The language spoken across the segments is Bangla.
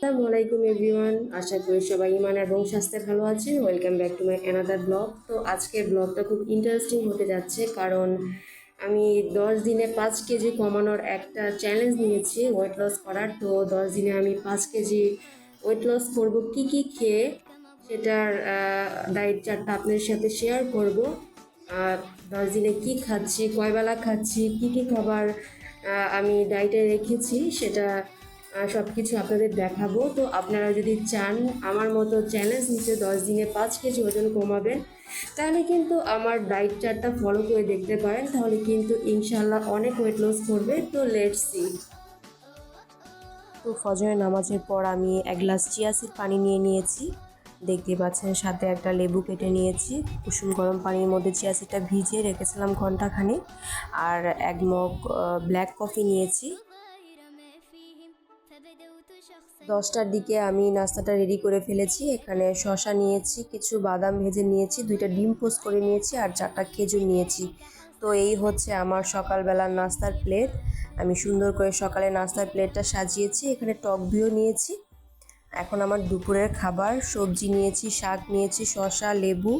আসসালামু আলাইকুম এভরিওয়ান। আশা করি সবাই ইমান এবং স্বাস্থ্যে ভালো আছেন। Welcome back to my another blog তো আজকের ব্লগটা খুব ইন্টারেস্টিং হতে যাচ্ছে, কারণ আমি দশ দিনে পাঁচ কেজি কমানোর একটা চ্যালেঞ্জ নিয়েছি ওয়েট লস করার। তো দশ দিনে আমি পাঁচ কেজি ওয়েট লস করব, কি কি খেয়ে সেটার ডায়েট চার্টটা আপনাদের সাথে শেয়ার করব। আর দশ দিনে কি খাচ্ছি, কয়বেলা খাচ্ছি, কি কি খাবার আমি ডায়েটে রেখেছি সেটা সব কিছু আপনাদের দেখাবো। তো আপনারা যদি চান আমার মতো চ্যালেঞ্জ নিতে দশ দিনে পাঁচ কেজি ওজন কমাবেন, তাহলে কিন্তু আমার ডায়েট চার্টটা ফলো করে দেখতে পারেন। তাহলে কিন্তু ইনশাল্লাহ অনেক ওয়েট লস করবে। তো লেটস সি তো ফজরের নামাজের পর আমি এক গ্লাস চিয়াসিড পানি নিয়ে নিয়েছি। দেখতে পাচ্ছেন সাথে একটা লেবু কেটে নিয়েছি। কুসুম গরম পানির মধ্যে চিয়াসিডটা ভিজিয়ে রেখেছিলাম ঘন্টাখানে আর এক মগ ব্ল্যাক কফি নিয়েছি। দশটার দিকে আমি নাস্তাটা রেডি করে ফেলেছি। এখানে শশা নিয়েছি, কিছু বাদাম ভেজে নিয়েছি, দুইটা ডিম পোস্ট করে নিয়েছি আর চারটা খেজুর নিয়েছি। তো এই হচ্ছে আমার সকালবেলার নাস্তার প্লেট আমি সুন্দর করে সকালে নাস্তার প্লেটটা সাজিয়েছি। এখানে টক দইও নিয়েছি। এখন আমার দুপুরের খাবার, সবজি নিয়েছি, শাক নিয়েছি শশা লেবু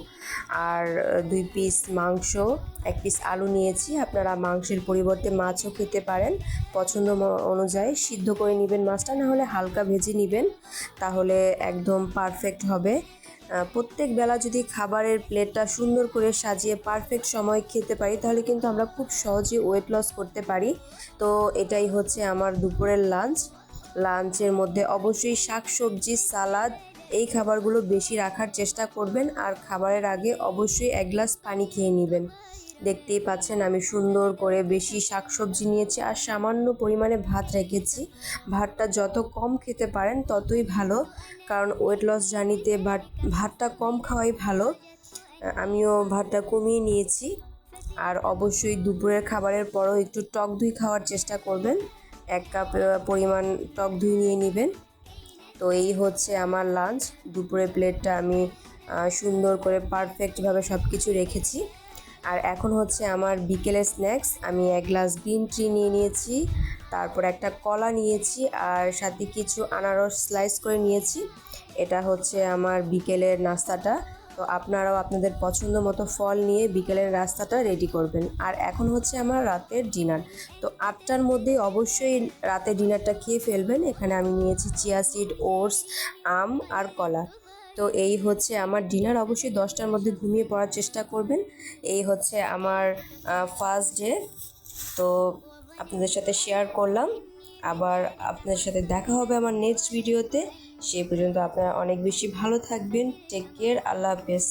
আর দুই পিস মাংস, এক পিস আলু নিয়েছি। আপনারা মাংসের পরিবর্তে মাছও খেতে পারেন। পছন্দ অনুযায়ী সিদ্ধ করে নেবেন মাছটা না হলে হালকা ভেজে নেবেন, তাহলে একদম পারফেক্ট হবে। প্রত্যেক বেলা যদি খাবারের প্লেটটা সুন্দর করে সাজিয়ে পারফেক্ট সময় খেতে পারি, তাহলে কিন্তু আমরা খুব সহজে ওয়েট লস করতে পারি। তো এটাই হচ্ছে আমার দুপুরের লাঞ্চ লাঞ্চের মধ্যে অবশ্যই শাক সবজি সালাদ, এই খাবারগুলো বেশি রাখার চেষ্টা করবেন আর খাবারের আগে অবশ্যই এক গ্লাস পানি খেয়ে নেবেন। দেখতেই পাচ্ছেন আমি সুন্দর করে বেশি শাকসবজি নিয়েছি আর সামান্য পরিমাণে ভাত রেখেছি। ভাতটা যত কম খেতে পারেন ততই ভালো, কারণ ওয়েট লস জার্নিতে ভাত, ভাতটা কম খাওয়াই ভালো। আমিও ভাতটা কমিয়ে নিয়েছি। আর অবশ্যই দুপুরের খাবারের পরও একটু টক দই খাওয়ার চেষ্টা করবেন। এক কাপ পরিমাণ টক দই নিয়ে নেবেন। তো এই হচ্ছে আমার লাঞ্চ দুপুরের প্লেটটা আমি সুন্দর করে পারফেক্টভাবে সব কিছু রেখেছি। আর এখন হচ্ছে আমার বিকেলের স্ন্যাক্স আমি এক গ্লাস গ্রিন টি নিয়ে নিয়েছি, তারপর একটা কলা নিয়েছি, আর সাথে কিছু আনারস স্লাইস করে নিয়েছি। এটা হচ্ছে আমার বিকেলের নাস্তাটা। তো আপনারাও আপনাদের পছন্দ মতো ফল নিয়ে বিকেলের রাস্তাটা রেডি করবেন। আর এখন হচ্ছে আমার রাতের ডিনার তো আটটার মধ্যে অবশ্যই রাতে ডিনারটা খেয়ে ফেলবেন। এখানে আমি নিয়েছি চিয়া সিড ওটস আম আর কলা। তো এই হচ্ছে আমার ডিনার অবশ্যই দশটার মধ্যে ঘুমিয়ে পড়ার চেষ্টা করবেন। এই হচ্ছে আমার ফার্স্ট ডে তো আপনাদের সাথে শেয়ার করলাম। আবার আপনাদের সাথে দেখা হবে আমার নেক্সট ভিডিওতে সেই পর্যন্ত আপনারা অনেক বেশি ভালো থাকবেন। টেক কেয়ার আল্লাহ হাফেজ।